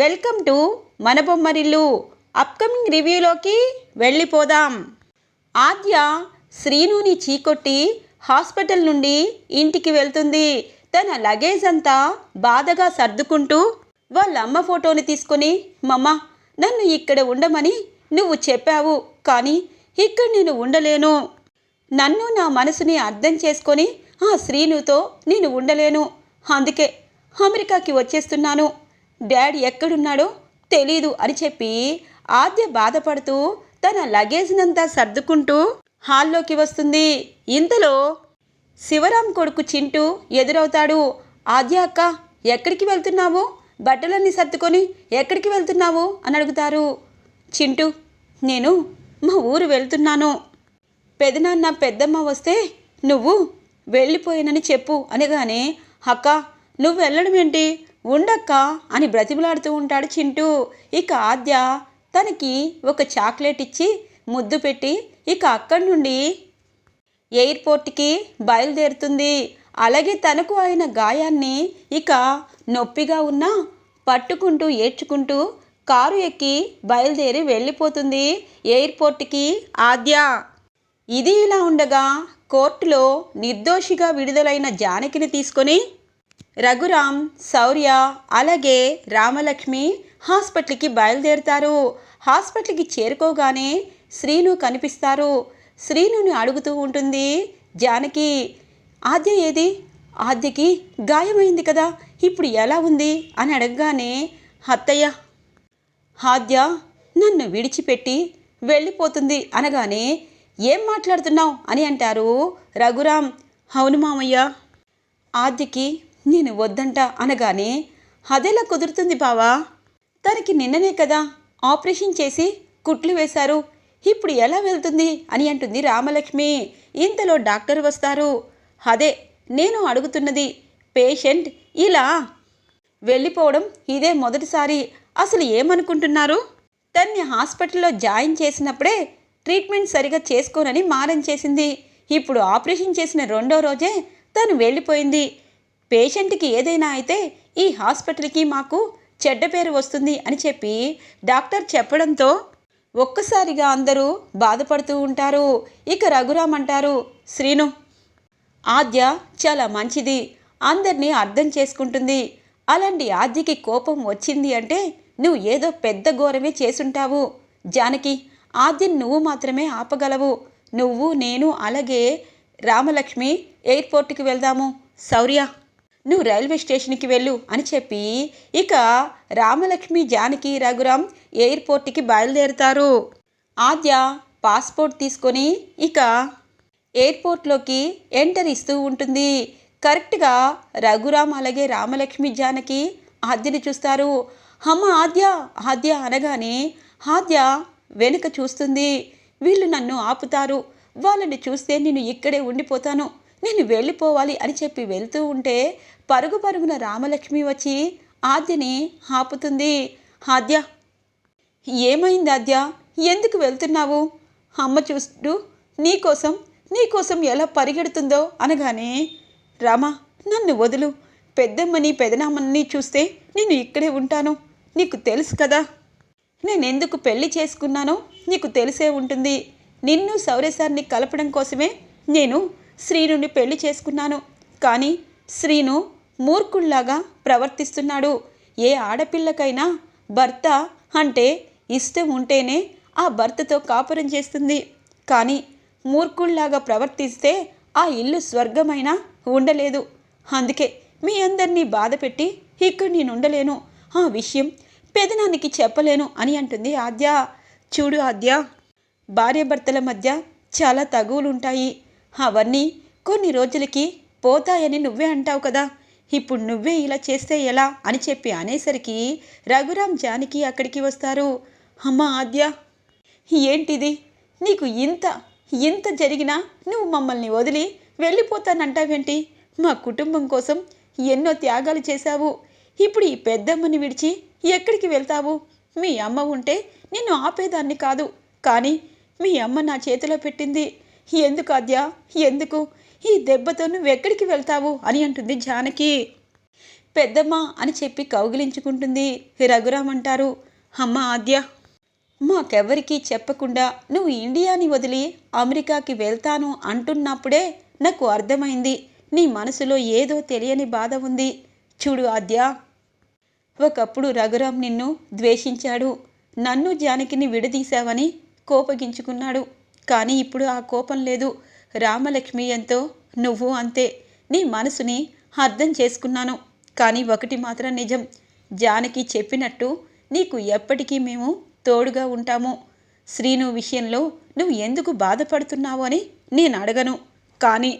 Welcome to మన Bommarillu. Upcoming రివ్యూలోకి వెళ్ళిపోదాం. ఆద్య శ్రీనుని చీకొట్టి hospital నుండి ఇంటికి వెళ్తుంది. తన లగేజ్ అంతా బాధగా సర్దుకుంటూ వాళ్ళ అమ్మ ఫోటోని తీసుకొని మమ్మ నన్ను ఇక్కడ ఉండమని నువ్వు చెప్పావు కానీ ఇక్కడ నేను ఉండలేను. నన్ను నా మనసుని అర్థం చేసుకొని ఆ శ్రీనుతో నేను ఉండలేను. అందుకే అమెరికాకి వచ్చేస్తున్నాను. డాడీ ఎక్కడున్నాడో తెలీదు అని చెప్పి ఆద్య బాధపడుతూ తన లగేజ్నంతా సర్దుకుంటూ హాల్లోకి వస్తుంది. ఇంతలో శివరాం కొడుకు చింటూ ఎదురవుతాడు. ఆద్య అక్క ఎక్కడికి వెళ్తున్నావు? బట్టలన్నీ సర్దుకొని ఎక్కడికి వెళ్తున్నావు? అని అడుగుతారు. చింటూ నేను మా ఊరు వెళ్తున్నాను. పెదనాన్న పెద్దమ్మ వస్తే నువ్వు వెళ్ళిపోయానని చెప్పు అనగానే అక్క నువ్వు వెళ్ళడం ఏంటి ఉండక్క అని బ్రతిమలాడుతూ ఉంటాడు చింటూ. ఇక ఆద్య తనకి ఒక చాక్లెట్ ఇచ్చి ముద్దు పెట్టి ఇక అక్కడి నుండి ఎయిర్పోర్ట్కి బయలుదేరుతుంది. అలాగే తనకు అయిన గాయాన్ని ఇక నొప్పిగా ఉన్నా పట్టుకుంటూ ఏడ్చుకుంటూ కారు ఎక్కి బయలుదేరి వెళ్ళిపోతుంది ఎయిర్పోర్ట్కి ఆద్య. ఇది ఇలా ఉండగా కోర్టులో నిర్దోషిగా విడుదలైన జానకిని తీసుకొని రఘురామ్ శౌర్య అలాగే రామలక్ష్మి హాస్పిటల్కి బయలుదేరుతారు. హాస్పిటల్కి చేరుకోగానే శ్రీను కనిపిస్తారు. శ్రీనుని అడుగుతూ ఉంటుంది జానకి ఆద్య ఏది? ఆద్యకి గాయమైంది కదా ఇప్పుడు ఎలా ఉంది? అని అడగగానే అత్తయ్య ఆద్య నన్ను విడిచిపెట్టి వెళ్ళిపోతుంది అనగానే ఏం మాట్లాడుతున్నావు అని అంటారు రఘురామ్. అవును మామయ్య ఆద్యకి నేను వద్దంట అనగానే అదేలా కుదురుతుంది బావా? తనకి నిన్ననే కదా ఆపరేషన్ చేసి కుట్లు వేశారు. ఇప్పుడు ఎలా వెళ్తుంది అని అంటుంది రామలక్ష్మి. ఇంతలో డాక్టర్ వస్తారు. అదే నేను అడుగుతున్నది. పేషెంట్ ఇలా వెళ్ళిపోవడం ఇదే మొదటిసారి. అసలు ఏమనుకుంటున్నారు? తన్ని హాస్పిటల్లో జాయిన్ చేసినప్పుడే ట్రీట్మెంట్ సరిగా చేసుకోనని మారం చేసింది. ఇప్పుడు ఆపరేషన్ చేసిన రెండో రోజే తను వెళ్ళిపోయింది. పేషెంట్కి ఏదైనా అయితే ఈ హాస్పిటల్కి మాకు చెడ్డ పేరు వస్తుంది అని చెప్పి డాక్టర్ చెప్పడంతో ఒక్కసారిగా అందరూ బాధపడుతూ ఉంటారు. ఇక రఘురామ్ అంటారు శ్రీను ఆద్య చాలా మంచిది. అందరినీ అర్థం చేసుకుంటుంది. అలాంటి ఆద్యకి కోపం వచ్చింది అంటే నువ్వు ఏదో పెద్ద ఘోరమే చేసుంటావు. జానకి ఆద్యని నువ్వు మాత్రమే ఆపగలవు. నువ్వు నేను అలాగే రామలక్ష్మి ఎయిర్పోర్ట్కి వెళ్దాము. శౌర్య. నువ్వు రైల్వే స్టేషన్కి వెళ్ళు అని చెప్పి ఇక రామలక్ష్మి జానకి రఘురామ్ ఎయిర్పోర్ట్కి బయలుదేరుతారు. ఆద్య పాస్పోర్ట్ తీసుకొని ఇక ఎయిర్పోర్ట్లోకి ఎంటర్ ఇస్తూ ఉంటుంది. కరెక్ట్గా రఘురామ్ అలాగే రామలక్ష్మి జానకి ఆద్యని చూస్తారు. అమ్మ ఆద్య! ఆద్య అనగానే ఆద్య వెనుక చూస్తుంది. వీళ్ళు నన్ను ఆపుతారు. వాళ్ళని చూస్తే నేను ఇక్కడే ఉండిపోతాను. నేను వెళ్ళిపోవాలి అని చెప్పి వెళ్తూ ఉంటే పరుగు పరుగున రామలక్ష్మి వచ్చి ఆద్యని ఆపుతుంది. ఆద్య ఏమైంది ఆద్య? ఎందుకు వెళ్తున్నావు? అమ్మ చూస్తూ నీకోసం నీకోసం ఎలా పరిగెడుతుందో అనగానే రామ నన్ను వదులు. పెద్దమ్మని పెదనామ్మని చూస్తే నేను ఇక్కడే ఉంటాను. నీకు తెలుసు కదా. నేను ఎందుకు పెళ్ళి చేసుకున్నానో నీకు తెలిసే ఉంటుంది. నిన్ను సౌరేశాన్ని కలపడం కోసమే నేను శ్రీనుని పెళ్ళి చేసుకున్నాను. కానీ శ్రీను మూర్ఖుల్లాగా ప్రవర్తిస్తున్నాడు. ఏ ఆడపిల్లకైనా భర్త అంటే ఇష్టం ఉంటేనే ఆ భర్తతో కాపురం చేస్తుంది. కానీ మూర్ఖుల్లాగా ప్రవర్తిస్తే ఆ ఇల్లు స్వర్గమైనా ఉండలేదు. అందుకే మీ అందరినీ బాధ పెట్టి ఇక్కడ నేను ఉండలేను ఆ విషయం పెదనానికి చెప్పలేను అని అంటుంది ఆద్య. చూడు ఆద్య భార్యాభర్తల మధ్య చాలా తగువులుంటాయి. అవన్నీ కొన్ని రోజులకి పోతాయని నువ్వే అంటావు కదా. ఇప్పుడు నువ్వే ఇలా చేస్తే ఎలా? అని చెప్పి అనేసరికి రఘురామ్ జానకి అక్కడికి వస్తారు. అమ్మ ఆద్య ఏంటిది? నీకు ఇంత ఇంత జరిగినా నువ్వు మమ్మల్ని వదిలి వెళ్ళిపోతానంటావేంటి? మా కుటుంబం కోసం ఎన్నో త్యాగాలు చేశావు. ఇప్పుడు ఈ పెద్దమ్మని విడిచి ఎక్కడికి వెళ్తావు? మీ అమ్మ ఉంటే నిన్ను ఆపేదాన్ని కాదు. కానీ మీ అమ్మ నా చేతిలో పెట్టింది. ఎందుకు ఆద్య? ఎందుకు? ఈ దెబ్బతో నువ్వు ఎక్కడికి వెళ్తావు? అని అంటుంది జానకి. పెద్దమ్మ అని చెప్పి కౌగిలించుకుంటుంది రఘురామ్ అంటారు. అమ్మ ఆద్య మాకెవ్వరికీ చెప్పకుండా నువ్వు ఇండియాని వదిలి అమెరికాకి వెళ్తాను అంటున్నప్పుడే నాకు అర్థమైంది. నీ మనసులో ఏదో తెలియని బాధ ఉంది. చూడు ఆద్య ఒకప్పుడు రఘురామ్ నిన్ను ద్వేషించాడు. నన్ను జానకిని విడదీశావని కోపగించుకున్నాడు. కానీ ఇప్పుడు ఆ కోపం లేదు. రామలక్ష్మి ఎంతో నువ్వు అంతే. నీ మనసుని అర్థం చేసుకున్నాను. కానీ ఒకటి మాత్రం నిజం. జానకి చెప్పినట్టు నీకు ఎప్పటికీ మేము తోడుగా ఉంటాము. శ్రీను విషయంలో నువ్వు ఎందుకు బాధపడుతున్నావు అని నేను అడగను. కానీ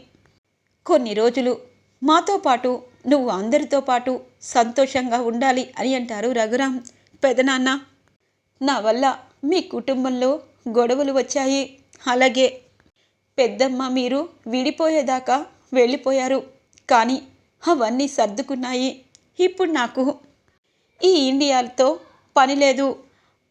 కొన్ని రోజులు మాతో పాటు నువ్వు అందరితో పాటు సంతోషంగా ఉండాలి అని అంటారు రఘురాం పెదనాన్న నా వల్ల మీ కుటుంబంలో గొడవలు వచ్చాయి. అలాగే పెద్దమ్మ మీరు విడిపోయేదాకా వెళ్ళిపోయారు. కానీ అవన్నీ సర్దుకున్నాయి. ఇప్పుడు నాకు ఈ ఇండియాతో పని లేదు.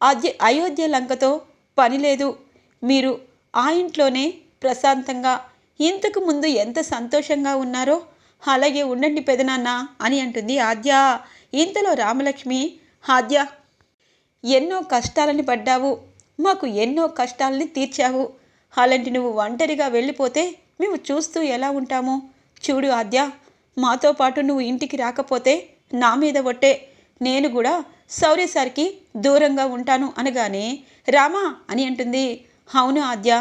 అధ్య అయోధ్య లంకతో పని లేదు. మీరు ఆ ఇంట్లోనే ప్రశాంతంగా ఇంతకు ముందు ఎంత సంతోషంగా ఉన్నారో అలాగే ఉండండి పెదనాన్న అని అంటుంది ఆద్య. ఇంతలో రామలక్ష్మి ఆద్య ఎన్నో కష్టాలని పడ్డావు. మాకు ఎన్నో కష్టాలని తీర్చావు. అలాంటి నువ్వు ఒంటరిగా వెళ్ళిపోతే మేము చూస్తూ ఎలా ఉంటాము? చూడు ఆద్య మాతో పాటు నువ్వు ఇంటికి రాకపోతే నా మీద ఒట్టే. నేను కూడా శౌర్య సార్కి దూరంగా ఉంటాను అనగానే రామా అని అంటుంది. అవును ఆద్య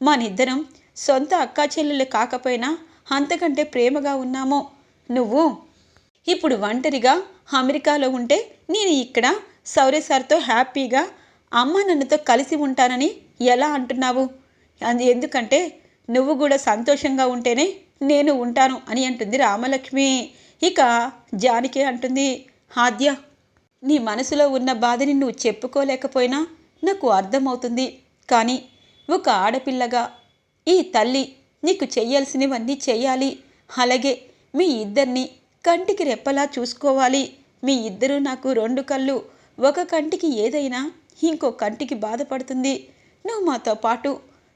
మనిద్దరం సొంత అక్కా చెల్లెలు కాకపోయినా అంతకంటే ప్రేమగా ఉన్నాము. నువ్వు ఇప్పుడు ఒంటరిగా అమెరికాలో ఉంటే నేను ఇక్కడ శౌర్య సార్తో హ్యాపీగా అమ్మ నన్నుతో కలిసి ఉంటానని ఎలా అంటున్నావు? ఎందుకంటే నువ్వు కూడా సంతోషంగా ఉంటేనే నేను ఉంటాను అని అంటుంది రామలక్ష్మి. ఇక జానకి అంటుంది ఆద్య నీ మనసులో ఉన్న బాధని నువ్వు చెప్పుకోలేకపోయినా నాకు అర్థమవుతుంది. కానీ ఒక ఆడపిల్లగా ఈ తల్లి నీకు చెయ్యాల్సినవన్నీ చేయాలి. అలాగే మీ ఇద్దరిని కంటికి రెప్పలా చూసుకోవాలి. మీ ఇద్దరూ నాకు రెండు కళ్ళు ఒక కంటికి ఏదైనా ఇంకో కంటికి బాధపడుతుంది. నువ్వు మాతో పాటు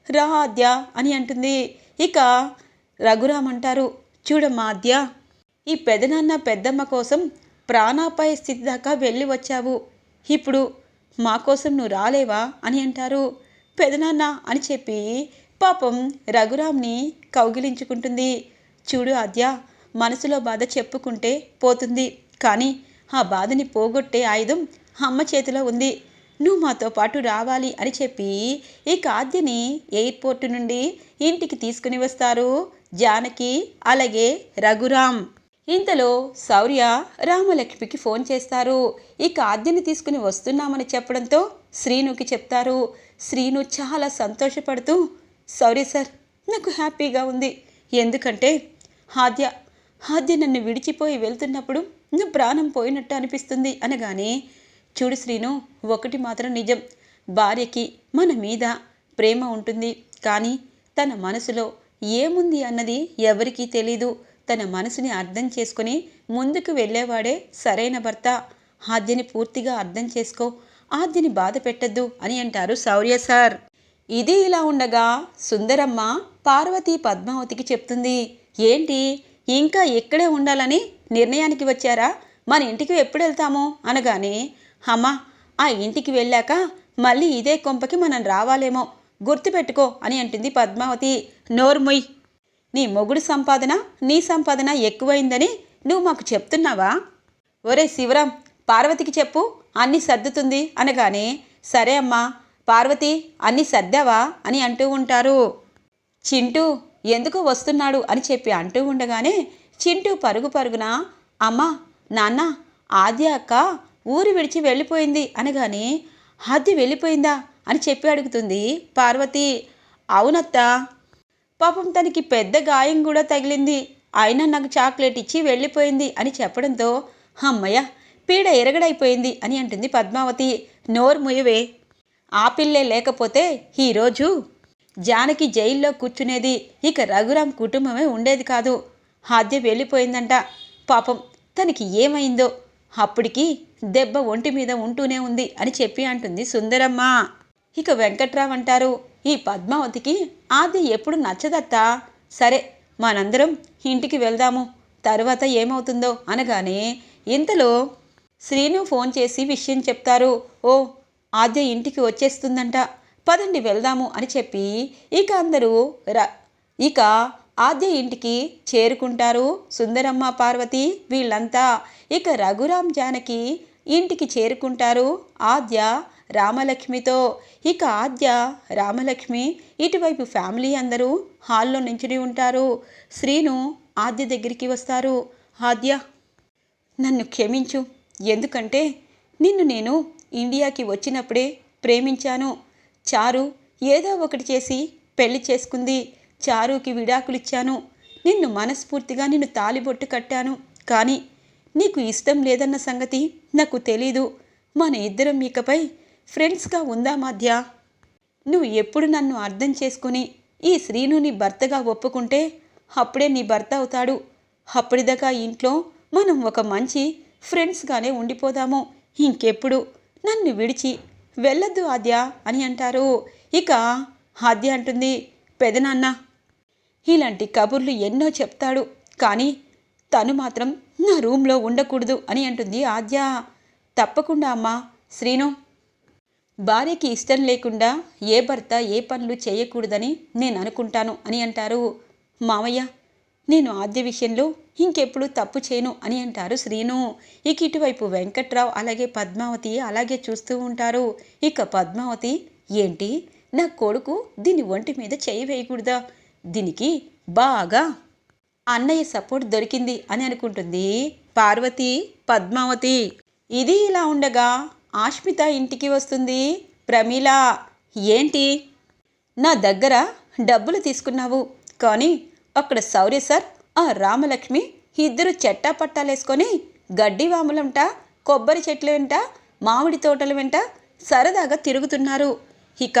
రా ఆద్య అని అంటుంది. ఇక రఘురామ్ అంటారు చూడమ్మా ఆద్య ఈ పెదనాన్న పెద్దమ్మ కోసం ప్రాణాపాయ స్థితి దాకా వెళ్ళి వచ్చావు. ఇప్పుడు మా కోసం నువ్వు రాలేవా? అని అంటారు. పెదనాన్న అని చెప్పి పాపం రఘురామ్ని కౌగిలించుకుంటుంది. చూడు ఆద్య మనసులో బాధ చెప్పుకుంటే పోతుంది. కానీ ఆ బాధని పోగొట్టే ఆయుధం అమ్మ చేతిలో ఉంది. నువ్వు మాతో పాటు రావాలి అని చెప్పి ఈ ఆద్యని ఎయిర్పోర్ట్ నుండి ఇంటికి తీసుకుని వస్తారు. జానకి అలాగే రఘురామ్. ఇంతలో శౌర్య రామలక్ష్మికి ఫోన్ చేస్తారు. ఇక ఆద్యని తీసుకుని వస్తున్నామని చెప్పడంతో శ్రీనుకి చెప్తారు. శ్రీను చాలా సంతోషపడుతూ సారీ సార్ నాకు హ్యాపీగా ఉంది. ఎందుకంటే ఆద్య ఆద్య నన్ను విడిచిపోయి వెళ్తున్నప్పుడు నా ప్రాణం పోయినట్టు అనిపిస్తుంది అనగానే చూడు శ్రీను ఒకటి మాత్రం నిజం. భార్యకి మన మీద ప్రేమ ఉంటుంది. కానీ తన మనసులో ఏముంది అన్నది ఎవరికీ తెలీదు. తన మనసుని అర్థం చేసుకుని ముందుకు వెళ్ళేవాడే సరైన భర్త. ఆద్యని పూర్తిగా అర్థం చేసుకో. ఆద్యని బాధ పెట్టద్దు అని అంటారు శౌర్య సార్. ఇది ఇలా ఉండగా సుందరమ్మ పార్వతి పద్మావతికి చెప్తుంది. ఏంటి? ఇంకా ఇక్కడే ఉండాలని నిర్ణయానికి వచ్చారా? మన ఇంటికి ఎప్పుడు వెళ్తాము? అనగానే అమ్మా ఆ ఇంటికి వెళ్ళాక మళ్ళీ ఇదే కొంపకి మనం రావాలేమో. గుర్తుపెట్టుకో అని అంటుంది పద్మావతి. నోర్ముయ్ నీ మొగుడు సంపాదన నీ సంపాదన ఎక్కువైందని నువ్వు మాకు చెప్తున్నావా? ఒరే శివరాం పార్వతికి చెప్పు అన్నీ సర్దుతుంది అనగానే సరే అమ్మా పార్వతి అన్నీ సర్దావా అని అంటూ ఉంటారు. చింటూ ఎందుకు వస్తున్నాడు అని చెప్పి అంటూ ఉండగానే చింటూ పరుగు పరుగున అమ్మా నాన్న ఆద్య అక్క ఊరు విడిచి వెళ్ళిపోయింది అనగానే ఆద్య వెళ్ళిపోయిందా? అని చెప్పి అడుగుతుంది పార్వతి. అవునత్త. పాపం తనకి పెద్ద గాయం కూడా తగిలింది. అయినా నాకు చాక్లెట్ ఇచ్చి వెళ్ళిపోయింది అని చెప్పడంతో అమ్మయ్య పీడ ఎరగడైపోయింది అని అంటుంది పద్మావతి. నోరు ముయవే. ఆ పిల్లే లేకపోతే ఈరోజు జానకి జైల్లో కూర్చునేది. ఇక రఘురాం కుటుంబమే ఉండేది కాదు. హద్య వెళ్ళిపోయిందంట. పాపం తనకి ఏమైందో అప్పటికి దెబ్బ ఒంటి మీద ఉంటూనే ఉంది అని చెప్పి అంటుంది సుందరమ్మ. ఇక వెంకట్రావు అంటారు ఈ పద్మావతికి ఆది ఎప్పుడు నచ్చదత్తా? సరే మనందరం ఇంటికి వెళ్దాము. తర్వాత ఏమవుతుందో అనగానే ఇంతలో శ్రీను ఫోన్ చేసి విషయం చెప్తారు. ఓ ఆద్య ఇంటికి వచ్చేస్తుందంట. పదండి వెళ్దాము అని చెప్పి ఇక అందరూ ర ఇక ఆద్య ఇంటికి చేరుకుంటారు. సుందరమ్మ పార్వతి వీళ్ళంతా ఇక రఘురాం జానకి ఇంటికి చేరుకుంటారు. ఆద్య రామలక్ష్మితో ఇక ఆద్య రామలక్ష్మి ఇటువైపు ఫ్యామిలీ అందరూ హాల్లో నించుని ఉంటారు. శ్రీను ఆద్య దగ్గరికి వస్తారు. ఆద్య నన్ను క్షమించు. ఎందుకంటే నిన్ను నేను ఇండియాకి వచ్చినప్పుడే ప్రేమించాను. చారు ఏదో ఒకటి చేసి పెళ్ళి చేసుకుంది. చారుకి విడాకులిచ్చాను. నిన్ను మనస్ఫూర్తిగా నిన్ను తాలిబొట్టు కట్టాను. కానీ నీకు ఇష్టం లేదన్న సంగతి నాకు తెలీదు. మన ఇద్దరం ఇకపై ఫ్రెండ్స్గా ఉందా మధ్య? నువ్వు ఎప్పుడు నన్ను అర్థం చేసుకుని ఈ శ్రీనుని భర్తగా ఒప్పుకుంటే అప్పుడే నీ భర్త అవుతాడు. అప్పటిదాకా ఇంట్లో మనం ఒక మంచి ఫ్రెండ్స్గానే ఉండిపోదాము. ఇంకెప్పుడు? నన్ను విడిచి వెళ్ళొద్దు ఆద్య అని అంటారు. ఇక ఆద్య అంటుంది పెదనాన్న ఇలాంటి కబుర్లు ఎన్నో చెప్తాడు. కానీ తను మాత్రం నా రూమ్లో ఉండకూడదు అని అంటుంది ఆద్య. తప్పకుండా అమ్మా శ్రీను. భార్యకి ఇష్టం లేకుండా ఏ భర్త ఏ పనులు చేయకూడదని నేను అనుకుంటాను అని అంటారు. మామయ్య నేను ఆద్య విషయంలో ఇంకెప్పుడు తప్పు చేయను అని అంటారు శ్రీను. ఇక ఇటువైపు వెంకట్రావు అలాగే పద్మావతి అలాగే చూస్తూ ఉంటారు. ఇక పద్మావతి ఏంటి? నా కొడుకు దీని ఒంటి మీద చేయి వేయకూడదా? దీనికి బాగా అన్నయ్య సపోర్ట్ దొరికింది అని అనుకుంటుంది పార్వతి పద్మావతి. ఇది ఇలా ఉండగా ఆష్మిత ఇంటికి వస్తుంది. ప్రమీల ఏంటి? నా దగ్గర డబ్బులు తీసుకున్నావు. కానీ అక్కడ సౌర్య సార్ ఆ రామలక్ష్మి ఇద్దరు చెట్టా పట్టాలేసుకొని గడ్డి వాములంట కొబ్బరి చెట్ల వెంట మామిడి తోటల వెంట సరదాగా తిరుగుతున్నారు. ఇక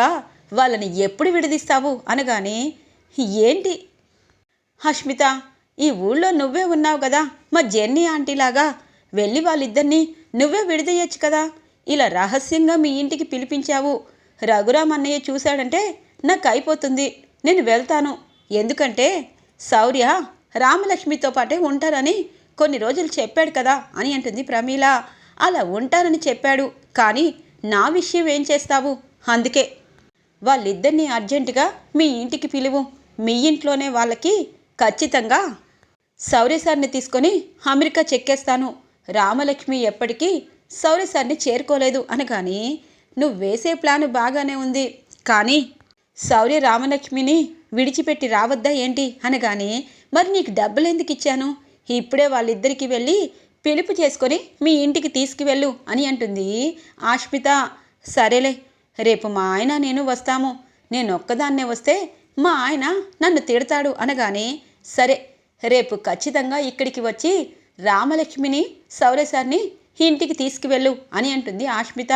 వాళ్ళని ఎప్పుడు విడదీస్తావు? అనగానే ఏంటి? హష్మిత ఈ ఊళ్ళో నువ్వే ఉన్నావు కదా మా జెన్నీ ఆంటీలాగా. వెళ్ళి వాళ్ళిద్దరినీ నువ్వే విడదీయచ్చు కదా. ఇలా రహస్యంగా మీ ఇంటికి పిలిపించావు. రఘురామ్ అన్నయ్య చూశాడంటే నాకు అయిపోతుంది నేను వెళ్తాను. ఎందుకంటే శౌర్య రామలక్ష్మితో పాటే ఉంటారని కొన్ని రోజులు చెప్పాడు కదా అని అంటుంది ప్రమీల. అలా ఉంటారని చెప్పాడు. కానీ నా విషయం ఏం చేస్తావు? అందుకే. వాళ్ళిద్దరినీ అర్జెంటుగా మీ ఇంటికి పిలువు. మీ ఇంట్లోనే వాళ్ళకి ఖచ్చితంగా శౌర్య సార్ని తీసుకొని అమెరికా చెక్కేస్తాను. రామలక్ష్మి ఎప్పటికీ శౌర్య సార్ని చేరుకోలేదు అనగాని నువ్వు వేసే ప్లాన్ బాగానే ఉంది. కానీ సౌర్య రామలక్ష్మిని విడిచిపెట్టి రావద్దా ఏంటి? అనగాని మరి నీకు డబ్బులు ఎందుకు ఇచ్చాను? ఇప్పుడే వాళ్ళిద్దరికి వెళ్ళి పిలుపు చేసుకొని మీ ఇంటికి తీసుకువెళ్ళు అని అంటుంది ఆష్మిత. సరేలే రేపు మా ఆయన నేను వస్తాము. నేను ఒక్కదాన్నే వస్తే మా ఆయన నన్ను తిడతాడు అనగానే సరే రేపు ఖచ్చితంగా ఇక్కడికి వచ్చి రామలక్ష్మిని సౌరసార్ని ఇంటికి తీసుకువెళ్ళు అని అంటుంది ఆష్మిత.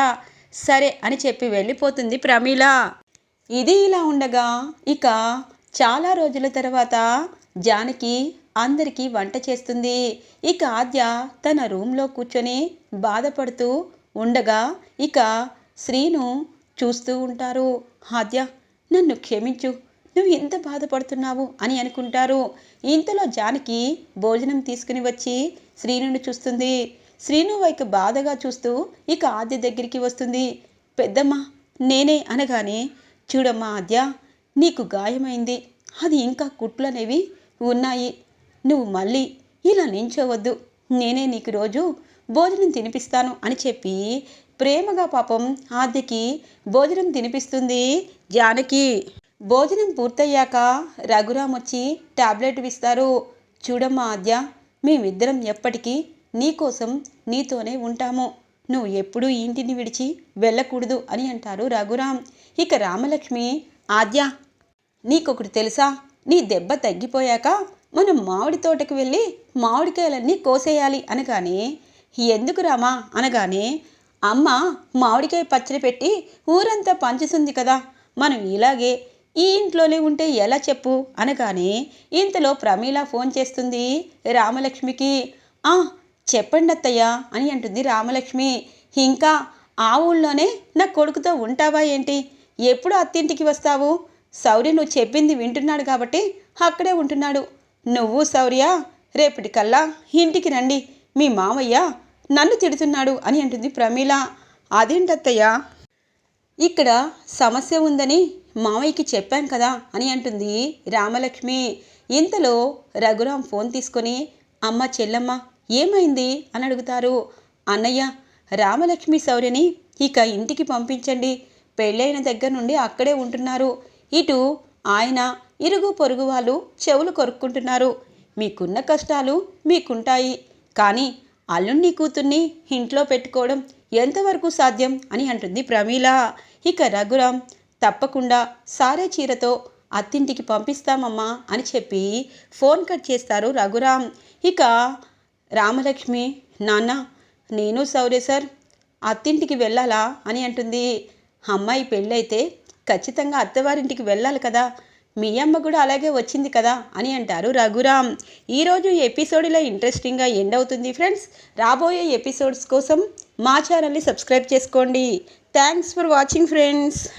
సరే అని చెప్పి వెళ్ళిపోతుంది ప్రమీల. ఇది ఇలా ఉండగా ఇక చాలా రోజుల తర్వాత జానకి అందరికీ వంట చేస్తుంది. ఇక ఆద్య తన రూమ్లో కూర్చొని బాధపడుతూ ఉండగా ఇక శ్రీను చూస్తూ ఉంటారు. ఆద్య నన్ను క్షమించు నువ్వు ఎంత బాధపడుతున్నావు అని అనుకుంటారు. ఇంతలో జానకి భోజనం తీసుకుని వచ్చి శ్రీనుని చూస్తుంది. శ్రీను వైపు బాధగా చూస్తూ ఇక ఆద్య దగ్గరికి వస్తుంది. పెద్దమ్మ నేనే అనగానే చూడమ్మా ఆద్య నీకు గాయమైంది. అది ఇంకా కుట్లనేవి ఉన్నాయి. నువ్వు మళ్ళీ ఇలా నించోవద్దు. నేనే నీకు రోజు భోజనం తినిపిస్తాను అని చెప్పి ప్రేమగా పాపం ఆద్యకి భోజనం తినిపిస్తుంది జానకి. భోజనం పూర్తయ్యాక రఘురామ్ వచ్చి టాబ్లెట్ ఇస్తారు. చూడమ్మా ఆద్య మేమిద్దరం ఎప్పటికీ నీకోసం నీతోనే ఉంటాము. నువ్వు ఎప్పుడూ ఇంటిని విడిచి వెళ్ళకూడదు అని అంటారు రఘురామ్. ఇక రామలక్ష్మి ఆద్య నీకొకటి తెలుసా? నీ దెబ్బ తగ్గిపోయాక మనం మామిడి తోటకు వెళ్ళి మామిడికాయలన్నీ కోసేయాలి అనగానే ఎందుకు రామా అనగానే అమ్మ మామిడికాయ పచ్చడి పెట్టి ఊరంతా పంచుతుంది కదా. మనం ఇలాగే ఈ ఇంట్లోనే ఉంటే ఎలా చెప్పు? అనగానే ఇంతలో ప్రమీల ఫోన్ చేస్తుంది రామలక్ష్మికి. ఆ చెప్పండి అత్తయ్య అని అంటుంది రామలక్ష్మి. ఇంకా ఆ ఊళ్ళోనే నా కొడుకుతో ఉంటావా ఏంటి? ఎప్పుడు అత్తింటికి వస్తావు? శౌర్య నువ్వు చెప్పింది వింటున్నాడు కాబట్టి అక్కడే ఉంటున్నాడు. నువ్వు శౌర్య రేపటికల్లా ఇంటికి రండి. మీ మామయ్య నన్ను తిడుతున్నాడు అని అంటుంది ప్రమీల. అదేంటత్తయ్య? ఇక్కడ సమస్య ఉందని మావయ్యకి చెప్పాం కదా అని అంటుంది రామలక్ష్మి. ఇంతలో రఘురాం ఫోన్ తీసుకొని అమ్మ చెల్లమ్మ ఏమైంది? అని అడుగుతారు. అన్నయ్య రామలక్ష్మి శౌర్యని ఇక ఇంటికి పంపించండి. పెళ్ళైన దగ్గర నుండి అక్కడే ఉంటున్నారు. ఇటు ఆయన ఇరుగు పొరుగు వాళ్ళు చెవులు కొరుక్కుంటున్నారు. మీకున్న కష్టాలు మీకుంటాయి. కానీ అల్లుణ్ణి కూతుర్ని ఇంట్లో పెట్టుకోవడం ఎంతవరకు సాధ్యం? అని అంటుంది ప్రమీల. ఇక రఘురాం తప్పకుండా సారే చీరతో అత్తింటికి పంపిస్తామమ్మా అని చెప్పి ఫోన్ కట్ చేస్తారు రఘురామ్. ఇక రామలక్ష్మి నాన్న నేను సౌర్య సార్. అత్తింటికి వెళ్ళాలా? అని అంటుంది. అమ్మాయి పెళ్ళైతే ఖచ్చితంగా అత్తవారింటికి వెళ్ళాలి కదా. మీ అమ్మ కూడా అలాగే వచ్చింది కదా? అని అంటారు రఘురామ్. ఈరోజు ఎపిసోడ్ ఇలా ఇంట్రెస్టింగ్గా ఎండ్ అవుతుంది ఫ్రెండ్స్. రాబోయే ఎపిసోడ్స్ కోసం మా ఛానల్ని సబ్స్క్రైబ్ చేసుకోండి. Thanks for watching friends.